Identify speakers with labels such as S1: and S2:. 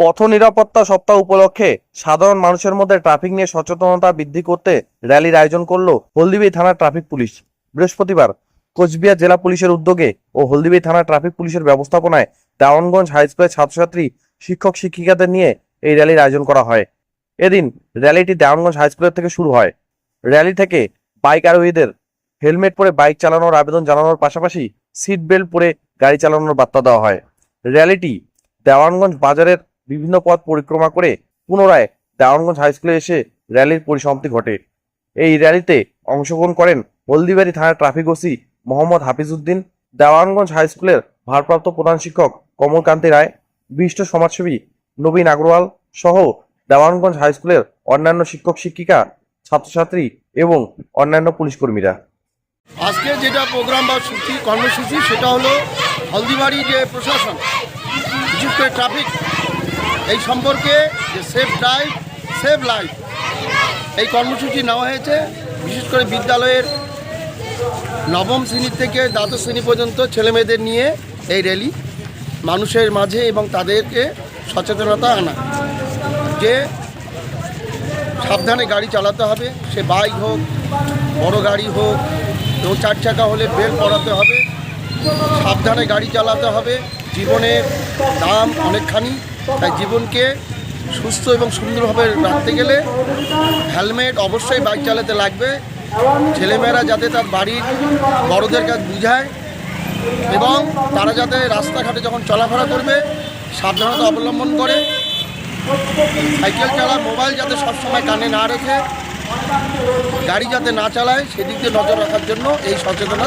S1: পথ নিরাপত্তা সপ্তাহ উপলক্ষে সাধারণ মানুষের মধ্যে ট্রাফিক নিয়ে সচেতনতা বৃদ্ধি করতে র্যালির আয়োজন করল হলদিবি থানার ট্রাফিক পুলিশ। বৃহস্পতিবার কোচবিহার জেলা পুলিশের উদ্যোগে ও হলদিবি থানার ট্রাফিক পুলিশের ব্যবস্থাপনায় দেওয়ানগঞ্জ হাই স্কুলের ছাত্রছাত্রী, শিক্ষক, শিক্ষিকাদের নিয়ে এই র্যালির আয়োজন করা হয়। এদিন র্যালিটি দেওয়ানগঞ্জ হাই স্কুলের থেকে শুরু হয়। র্যালি থেকে বাইক আরোহীদের হেলমেট পরে বাইক চালানোর আবেদন জানানোর পাশাপাশি সিট বেল্ট পরে গাড়ি চালানোর বার্তা দেওয়া হয়। র্যালিটি দেওয়ানগঞ্জ বাজারের বিভিন্ন পথ পরিক্রমা করে পুনরায় দেওয়ানগঞ্জ হাই স্কুলে এসে র্যালির পরিসমাপ্তি ঘটে। এই র্যালিতে অংশগ্রহণ করেন হলদিবাড়ি থানার traffic OC Mohammad Hafizuddin Dewanganj high স্কুলের ভারপ্রাপ্ত প্রধান শিক্ষক কমলকান্তি রায়, বিশিষ্ট সমাজসেবী নবীন আগরওয়াল সহ দেওয়ানগঞ্জ হাই স্কুলের অন্যান্য শিক্ষক শিক্ষিকা, ছাত্রছাত্রী এবং অন্যান্য পুলিশ কর্মীরা।
S2: আজকে যেটা প্রোগ্রাম বা সূচি, কর্মসূচি, সেটা হলো হলদিবাড়ি যে প্রশাসন ট্রাফিক এই সম্পর্কে যে সেফ ড্রাইভ সেভ লাইফ এই কর্মসূচি নেওয়া হয়েছে। বিশেষ করে বিদ্যালয়ের নবম শ্রেণি থেকে দ্বাদশ শ্রেণি পর্যন্ত ছেলেমেয়েদের নিয়ে এই র্যালি মানুষের মাঝে এবং তাদেরকে সচেতনতা আনা। যে সাবধানে গাড়ি চালাতে হবে, সে বাইক হোক, বড় গাড়ি হোক, এবং চার চাকা হলে বেল পড়াতে হবে। সাবধানে গাড়ি চালাতে হবে, জীবনের দাম অনেকখানি তাই জীবনকে সুস্থ এবং সুন্দরভাবে রাখতে গেলে হেলমেট অবশ্যই বাইক চালাতে লাগবে। ছেলেমেয়েরা যাতে তার বাড়ির বড়দের কাছে বুঝায় এবং তারা যাতে রাস্তাঘাটে যখন চলাফেরা করবে, সাবধানতা অবলম্বন করে। সাইকেল চালা, মোবাইল যাতে সবসময় কানে না রেখে, গাড়ি যাতে না চালায়, সেদিক দিয়ে নজর রাখার জন্য এই সচেতনতা